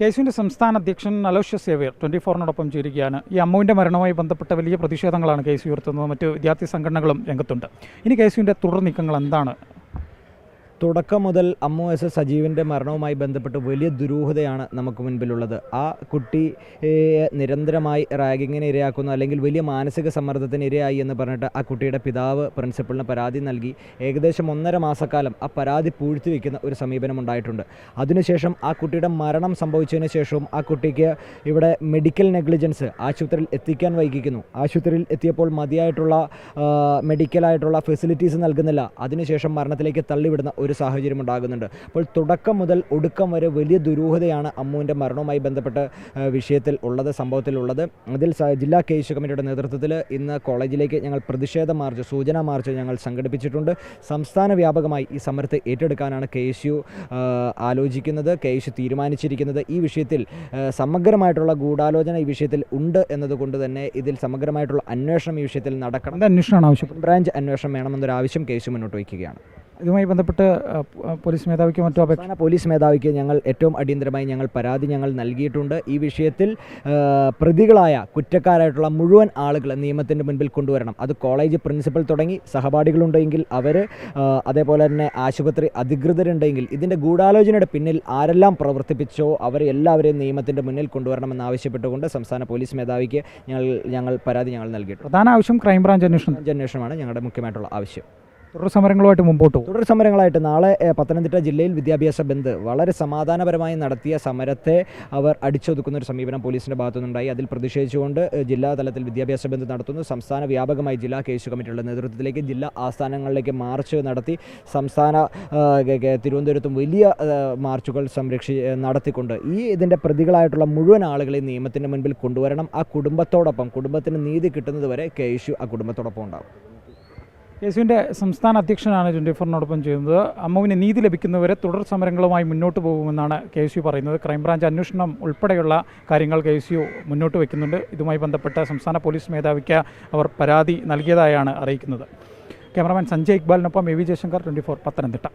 K സംസ്ഥാന അധ്യക്ഷൻ Aloysius Xavier twenty ഫോറിനോടൊപ്പം ചേരുകയാണ്. ഈ അമ്മുവിന്റെ മരണവുമായി ബന്ധപ്പെട്ട വലിയ പ്രതിഷേധങ്ങളാണ് കെ എസ് യു ഉയർത്തുന്നത്. മറ്റ് വിദ്യാർത്ഥി സംഘടനകളും രംഗത്തുണ്ട്. ഇനി കെ തുടർ നീക്കങ്ങൾ എന്താണ്? തുടക്കം മുതൽ അമ്മു എസ് എസ് സജീവിന്റെ മരണവുമായി ബന്ധപ്പെട്ട് വലിയ ദുരൂഹതയാണ് നമുക്ക് മുൻപിലുള്ളത്. ആ കുട്ടി നിരന്തരമായി റാഗിങ്ങിന് ഇരയാക്കുന്നു അല്ലെങ്കിൽ വലിയ മാനസിക സമ്മർദ്ദത്തിന് ഇരയായി എന്ന് പറഞ്ഞിട്ട് ആ കുട്ടിയുടെ പിതാവ് പ്രിൻസിപ്പളിന് പരാതി നൽകി. ഏകദേശം ഒന്നര മാസക്കാലം ആ പരാതി പൂഴ്ത്തി വയ്ക്കുന്ന ഒരു സമീപനം ഉണ്ടായിട്ടുണ്ട്. അതിനുശേഷം ആ കുട്ടിയുടെ മരണം സംഭവിച്ചതിന് ശേഷവും ആ കുട്ടിക്ക് ഇവിടെ മെഡിക്കൽ നെഗ്ലിജൻസ് ആശുപത്രിയിൽ എത്തിക്കാൻ വൈകിക്കുന്നു. ആശുപത്രിയിൽ എത്തിയപ്പോൾ മതിയായിട്ടുള്ള മെഡിക്കലായിട്ടുള്ള ഫെസിലിറ്റീസ് നൽകുന്നില്ല. അതിനുശേഷം മരണത്തിലേക്ക് തള്ളിവിടുന്ന ഒരു സാഹചര്യം ഉണ്ടാകുന്നുണ്ട്. അപ്പോൾ തുടക്കം മുതൽ ഒടുക്കം വരെ വലിയ ദുരൂഹതയാണ് അമ്മുവിന്റെ മരണവുമായി ബന്ധപ്പെട്ട വിഷയത്തിൽ ഉള്ളത് സംഭവത്തിലുള്ളത്. അതിൽ ജില്ലാ കേസ് കമ്മിറ്റിയുടെ നേതൃത്വത്തിൽ ഇന്ന് കോളേജിലേക്ക് ഞങ്ങൾ പ്രതിഷേധ മാർച്ച് സൂചനാ മാർച്ച് ഞങ്ങൾ സംഘടിപ്പിച്ചിട്ടുണ്ട്. സംസ്ഥാന വ്യാപകമായി ഈ സമരത്തെ ഏറ്റെടുക്കാനാണ് കെ എസ് യു ആലോചിക്കുന്നത് കെ എസ് യു തീരുമാനിച്ചിരിക്കുന്നത്. ഈ വിഷയത്തിൽ സമഗ്രമായിട്ടുള്ള ഗൂഢാലോചന ഈ വിഷയത്തിൽ ഉണ്ട് എന്നതുകൊണ്ട് തന്നെ ഇതിൽ സമഗ്രമായിട്ടുള്ള അന്വേഷണം ഈ വിഷയത്തിൽ നടക്കണം. അന്വേഷണമാണ് ആവശ്യം ബ്രാഞ്ച് അന്വേഷണം വേണമെന്നൊരു ആവശ്യം കേസ് മുന്നോട്ട് വയ്ക്കുകയാണ്. ഇതുമായി ബന്ധപ്പെട്ട് പോലീസ് മേധാവിക്ക് മറ്റു അപേക്ഷ പോലീസ് മേധാവിക്ക് ഞങ്ങൾ ഏറ്റവും അടിയന്തരമായി ഞങ്ങൾ പരാതി ഞങ്ങൾ നൽകിയിട്ടുണ്ട്. ഈ വിഷയത്തിൽ പ്രതികളായ കുറ്റക്കാരായിട്ടുള്ള മുഴുവൻ ആളുകൾ നിയമത്തിന്റെ മുൻപിൽ കൊണ്ടുവരണം. അത് കോളേജ് പ്രിൻസിപ്പൽ തുടങ്ങി സഹപാഠികളുണ്ടെങ്കിൽ അവർ അതേപോലെ തന്നെ ആശുപത്രി അധികൃതരുണ്ടെങ്കിൽ ഇതിന്റെ ഗൂഢാലോചനയുടെ പിന്നിൽ ആരെല്ലാം പ്രവർത്തിപ്പിച്ചോ അവരെ എല്ലാവരെയും നിയമത്തിന്റെ മുന്നിൽ കൊണ്ടുവരണമെന്ന് ആവശ്യപ്പെട്ടുകൊണ്ട് സംസ്ഥാന പോലീസ് മേധാവിക്ക് ഞങ്ങൾ ഞങ്ങൾ പരാതി ഞങ്ങൾ നൽകിയിട്ടുണ്ട്. പ്രധാന ആവശ്യം ക്രൈംബ്രാഞ്ച് അന്വേഷണം അന്വേഷണമാണ് ഞങ്ങളുടെ മുഖ്യമായിട്ടുള്ള ആവശ്യം. തുടർ സമരങ്ങളുമായിട്ട് മുമ്പോട്ട് തുടർ സമരങ്ങളായിട്ട് നാളെ പത്തനംതിട്ട ജില്ലയിൽ വിദ്യാഭ്യാസ ബന്ദ് വളരെ സമാധാനപരമായി നടത്തിയ സമരത്തെ അവർ അടിച്ചൊതുക്കുന്ന ഒരു സമീപനം പോലീസിന്റെ ഭാഗത്തുനിന്നുണ്ടായി. അതിൽ പ്രതിഷേധിച്ചുകൊണ്ട് ജില്ലാ തലത്തിൽ വിദ്യാഭ്യാസ ബന്ദ് നടത്തുന്നു. സംസ്ഥാന വ്യാപകമായി ജില്ലാ കേസ് കമ്മിറ്റിയുടെ നേതൃത്വത്തിലേക്ക് ജില്ലാ ആസ്ഥാനങ്ങളിലേക്ക് മാർച്ച് നടത്തി സംസ്ഥാന തിരുവനന്തപുരത്തും വലിയ മാർച്ചുകൾ സംരക്ഷി നടത്തിക്കൊണ്ട് ഈ ഇതിന്റെ പ്രതികളായിട്ടുള്ള മുഴുവൻ ആളുകളെ നിയമത്തിന്റെ മുൻപിൽ കൊണ്ടുവരണം. ആ കുടുംബത്തോടൊപ്പം കുടുംബത്തിന് നീതി കിട്ടുന്നതുവരെ വരെ കെ ആ കുടുംബത്തോടൊപ്പം ഉണ്ടാവും. യുവിന്റെ സംസ്ഥാന അധ്യക്ഷനാണ് ട്വന്റി ഫോറിനോടൊപ്പം ചെയ്യുന്നത്. അമ്മുവിന് നീതി ലഭിക്കുന്നവരെ തുടർ സമരങ്ങളുമായി മുന്നോട്ട് പോകുമെന്നാണ് കെ എസ് യു പറയുന്നത്. ക്രൈംബ്രാഞ്ച് അന്വേഷണം ഉൾപ്പെടെയുള്ള കാര്യങ്ങൾ കെ എസ് യു മുന്നോട്ട് വയ്ക്കുന്നുണ്ട്. ഇതുമായി ബന്ധപ്പെട്ട സംസ്ഥാന പോലീസ് മേധാവിക്ക് അവർ പരാതി നൽകിയതായാണ് അറിയിക്കുന്നത്. Cameraman Sanjay ഇക്ബാലിനൊപ്പം A V Jayashankar twenty four Pathanamthitta.